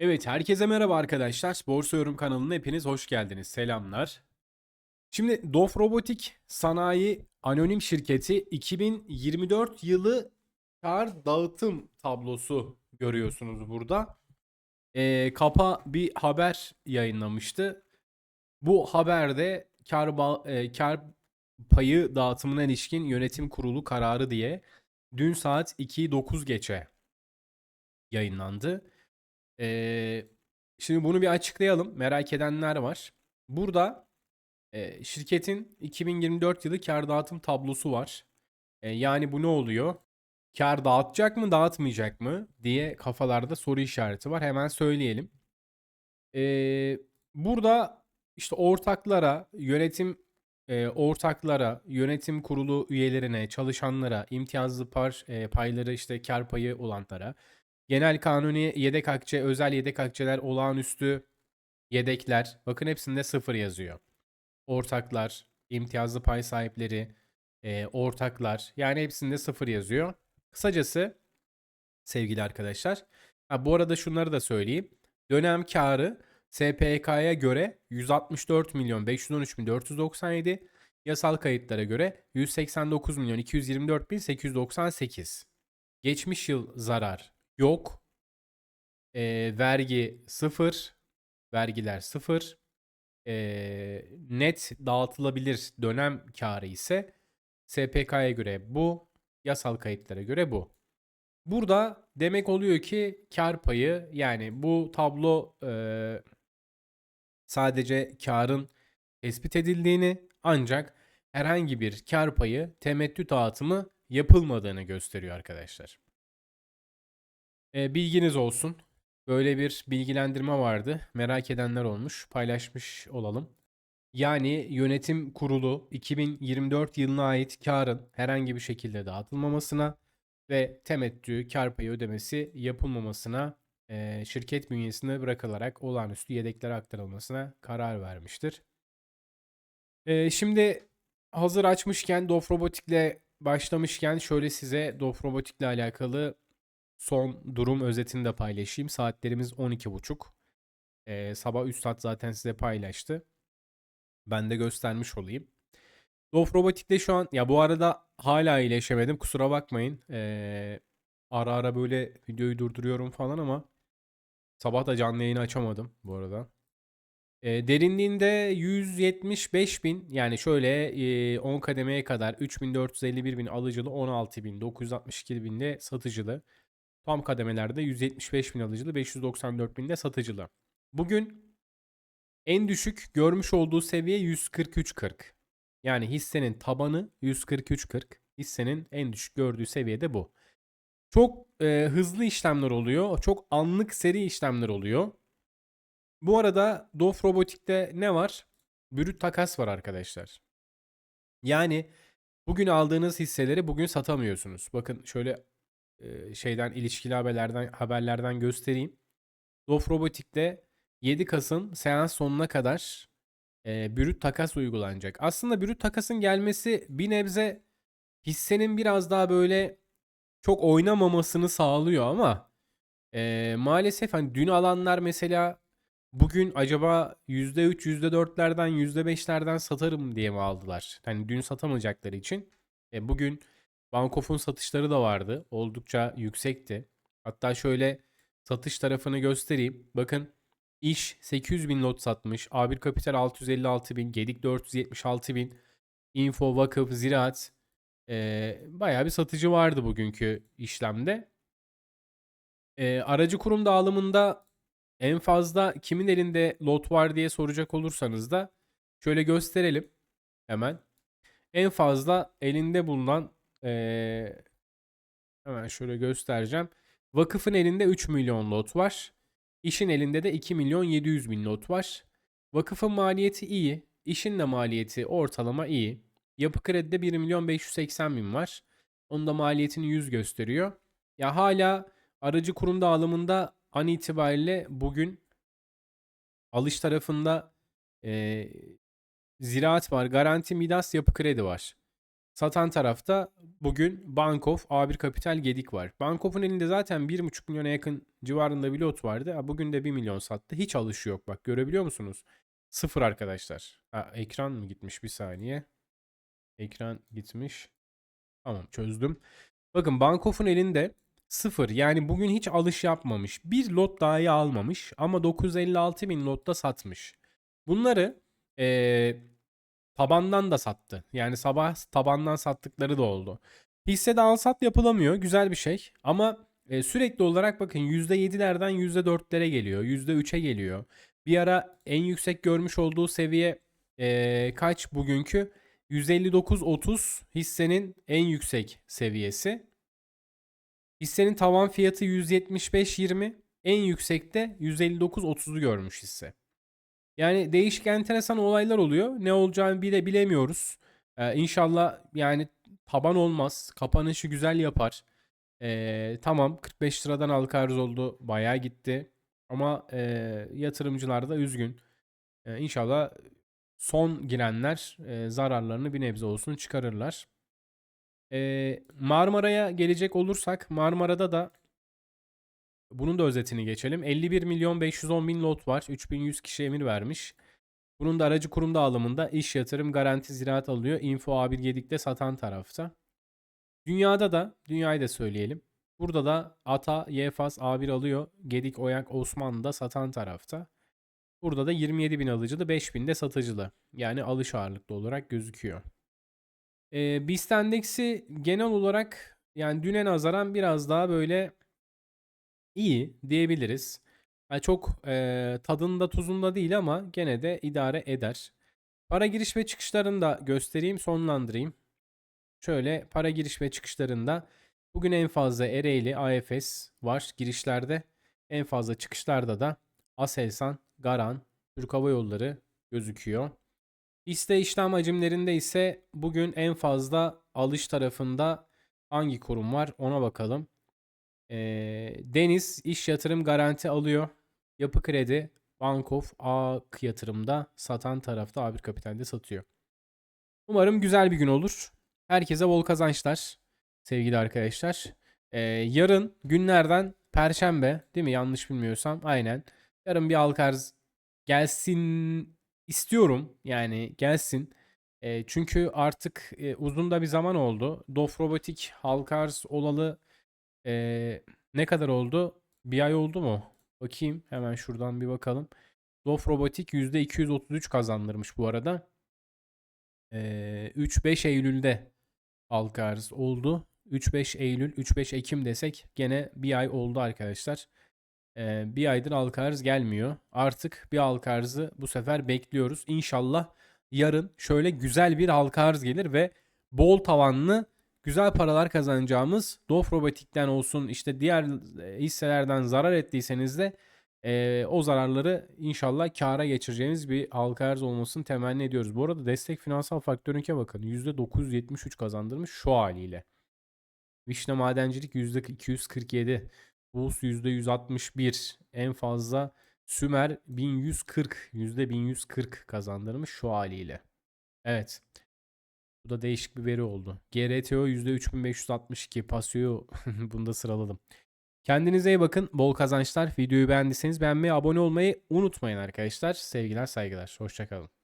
Evet, herkese merhaba arkadaşlar. Borsa Yorum kanalına hepiniz hoş geldiniz. Selamlar. Şimdi Dof Robotik Sanayi Anonim Şirketi 2024 yılı kar dağıtım tablosu görüyorsunuz burada. Ee, Kapa bir haber yayınlamıştı. Bu haberde kar, e, kar payı dağıtımına ilişkin yönetim kurulu kararı diye dün saat 2'yi 9 geçe yayınlandı. Ee, şimdi bunu bir açıklayalım. Merak edenler var. Burada e, şirketin 2024 yılı kar dağıtım tablosu var. E, yani bu ne oluyor? Kar dağıtacak mı, dağıtmayacak mı diye kafalarda soru işareti var. Hemen söyleyelim. Ee, burada işte ortaklara, yönetim e, ortaklara, yönetim kurulu üyelerine, çalışanlara, imtiyazlı par, e, payları işte kar payı olanlara, genel kanuni yedek akçe, özel yedek akçeler, olağanüstü yedekler. Bakın hepsinde sıfır yazıyor. Ortaklar, imtiyazlı pay sahipleri, e, ortaklar. Yani hepsinde sıfır yazıyor. Kısacası sevgili arkadaşlar. Ha, bu arada şunları da söyleyeyim. Dönem karı SPK'ya göre 164 milyon 513 bin 497, yasal kayıtlara göre 189 milyon 224 bin 898. Geçmiş yıl zarar yok. Ee, vergi sıfır. Vergiler sıfır. Ee, net dağıtılabilir dönem karı ise SPK'ya göre bu. Yasal kayıtlara göre bu. Burada demek oluyor ki kar payı yani bu tablo e, sadece karın tespit edildiğini ancak herhangi bir kar payı temettü dağıtımı yapılmadığını gösteriyor arkadaşlar. E, bilginiz olsun. Böyle bir bilgilendirme vardı. Merak edenler olmuş. Paylaşmış olalım. Yani yönetim kurulu 2024 yılına ait karın herhangi bir şekilde dağıtılmamasına ve temettü kar payı ödemesi yapılmamasına e, şirket bünyesinde bırakılarak olağanüstü yedeklere aktarılmasına karar vermiştir. E, şimdi hazır açmışken Dof Robotik'le başlamışken şöyle size Dof Robotik'le alakalı son durum özetini de paylaşayım. Saatlerimiz 12.30. E, sabah Üstad zaten size paylaştı. Ben de göstermiş olayım. Dof Robotik'te şu an ya bu arada hala iyileşemedim. Kusura bakmayın. Ee, ara ara böyle videoyu durduruyorum falan ama sabah da canlı yayını açamadım bu arada. Ee, derinliğinde 175 bin yani şöyle e, 10 kademeye kadar 3451 bin alıcılı 16 bin 962 bin de satıcılı. Tam kademelerde 175 bin alıcılı 594 bin de satıcılı. Bugün en düşük görmüş olduğu seviye 143.40. Yani hissenin tabanı 143.40. Hissenin en düşük gördüğü seviyede bu. Çok e, hızlı işlemler oluyor. Çok anlık seri işlemler oluyor. Bu arada Dof Robotik'te ne var? Brüt takas var arkadaşlar. Yani bugün aldığınız hisseleri bugün satamıyorsunuz. Bakın şöyle şeyden ilişkili haberlerden haberlerden göstereyim. Dof Robotik'te 7 Kasım seans sonuna kadar e, brüt takas uygulanacak. Aslında brüt takasın gelmesi bir nebze hissenin biraz daha böyle çok oynamamasını sağlıyor ama e, maalesef hani dün alanlar mesela bugün acaba %3, %4'lerden, %5'lerden satarım diye mi aldılar? Hani dün satamayacakları için. E, bugün Bankof'un satışları da vardı. Oldukça yüksekti. Hatta şöyle satış tarafını göstereyim. Bakın İş 800 bin lot satmış. A1 Kapital 656 bin. Gedik 476 bin. Info, Vakıf, Ziraat. Ee, bayağı bir satıcı vardı bugünkü işlemde. Ee, aracı kurum dağılımında en fazla kimin elinde lot var diye soracak olursanız da şöyle gösterelim hemen. En fazla elinde bulunan ee, hemen şöyle göstereceğim. Vakıfın elinde 3 milyon lot var. İşin elinde de 2 milyon 700 bin not var. Vakıfın maliyeti iyi. İşin de maliyeti ortalama iyi. Yapı kredide 1 milyon 580 bin var. Onun da maliyetini 100 gösteriyor. Ya hala aracı kurum dağılımında an itibariyle bugün alış tarafında e, ziraat var. Garanti Midas yapı kredi var. Satan tarafta bugün Bankof A1 Kapital Gedik var. Bankof'un elinde zaten 1,5 milyona yakın civarında bir lot vardı. Bugün de 1 milyon sattı. Hiç alışı yok bak görebiliyor musunuz? Sıfır arkadaşlar. Ha, ekran mı gitmiş bir saniye. Ekran gitmiş. Tamam çözdüm. Bakın Bankof'un elinde sıfır yani bugün hiç alış yapmamış. Bir lot dahi almamış ama 956 bin lotta satmış. Bunları eee, tabandan da sattı. Yani sabah tabandan sattıkları da oldu. Hissede al sat yapılamıyor. Güzel bir şey. Ama e, sürekli olarak bakın %7'lerden %4'lere geliyor. %3'e geliyor. Bir ara en yüksek görmüş olduğu seviye e, kaç bugünkü? 159.30 hissenin en yüksek seviyesi. Hissenin tavan fiyatı 175.20. En yüksekte 159.30'u görmüş hisse. Yani değişik enteresan olaylar oluyor. Ne olacağını bile bilemiyoruz. Ee, inşallah yani taban olmaz. Kapanışı güzel yapar. Ee, tamam 45 liradan halka arz oldu. Bayağı gitti. Ama e, yatırımcılar da üzgün. Ee, inşallah son girenler e, zararlarını bir nebze olsun çıkarırlar. Ee, Marmara'ya gelecek olursak Marmara'da da bunun da özetini geçelim. 51 milyon 510 bin lot var. 3100 kişi emir vermiş. Bunun da aracı kurum dağılımında iş yatırım garanti ziraat alıyor. Info A1 Gedik'te satan tarafta. Dünyada da, dünyayı da söyleyelim. Burada da Ata, Yefas A1 alıyor. Gedik, Oyak, Osmanlı da satan tarafta. Burada da 27 bin alıcılı, 5 bin de satıcılı. Yani alış ağırlıklı olarak gözüküyor. Ee, BIST endeksi genel olarak yani düne nazaran biraz daha böyle iyi diyebiliriz. Yani çok e, tadında tuzunda değil ama gene de idare eder. Para giriş ve çıkışlarını da göstereyim sonlandırayım. Şöyle para giriş ve çıkışlarında bugün en fazla Ereğli AFS var girişlerde. En fazla çıkışlarda da Aselsan, Garan, Türk Hava Yolları gözüküyor. İste işlem hacimlerinde ise bugün en fazla alış tarafında hangi kurum var ona bakalım. Ee, Deniz iş yatırım garanti alıyor. Yapı Kredi, Bankof, AK yatırımda satan tarafta A1 Kapital'de satıyor. Umarım güzel bir gün olur. Herkese bol kazançlar sevgili arkadaşlar. Ee, yarın günlerden Perşembe değil mi? Yanlış bilmiyorsam. Aynen. Yarın bir halka arz gelsin istiyorum. Yani gelsin. Ee, çünkü artık e, uzun da bir zaman oldu. Dof Robotik halka arz olalı e, ne kadar oldu? Bir ay oldu mu? Bakayım hemen şuradan bir bakalım. Dof Robotik %233 kazandırmış bu arada. Ee, 3-5 Eylül'de halka arz oldu. 3-5 Eylül, 3-5 Ekim desek gene bir ay oldu arkadaşlar. Ee, bir aydır halka arz gelmiyor. Artık bir halka arzı bu sefer bekliyoruz. İnşallah yarın şöyle güzel bir halka arz gelir ve bol tavanlı güzel paralar kazanacağımız Dof Robotik'ten olsun işte diğer e, hisselerden zarar ettiyseniz de e, o zararları inşallah kâra geçireceğimiz bir halka arz olmasını temenni ediyoruz. Bu arada destek finansal faktörünke bakın %973 kazandırmış şu haliyle. Vişne Madencilik %247. Bulls %161. En fazla Sümer 1140. %1140 kazandırmış şu haliyle. Evet. Bu da değişik bir veri oldu. GRTO %3562. Pasio bunu da sıraladım. Kendinize iyi bakın. Bol kazançlar. Videoyu beğendiyseniz beğenmeyi, abone olmayı unutmayın arkadaşlar. Sevgiler, saygılar. Hoşçakalın.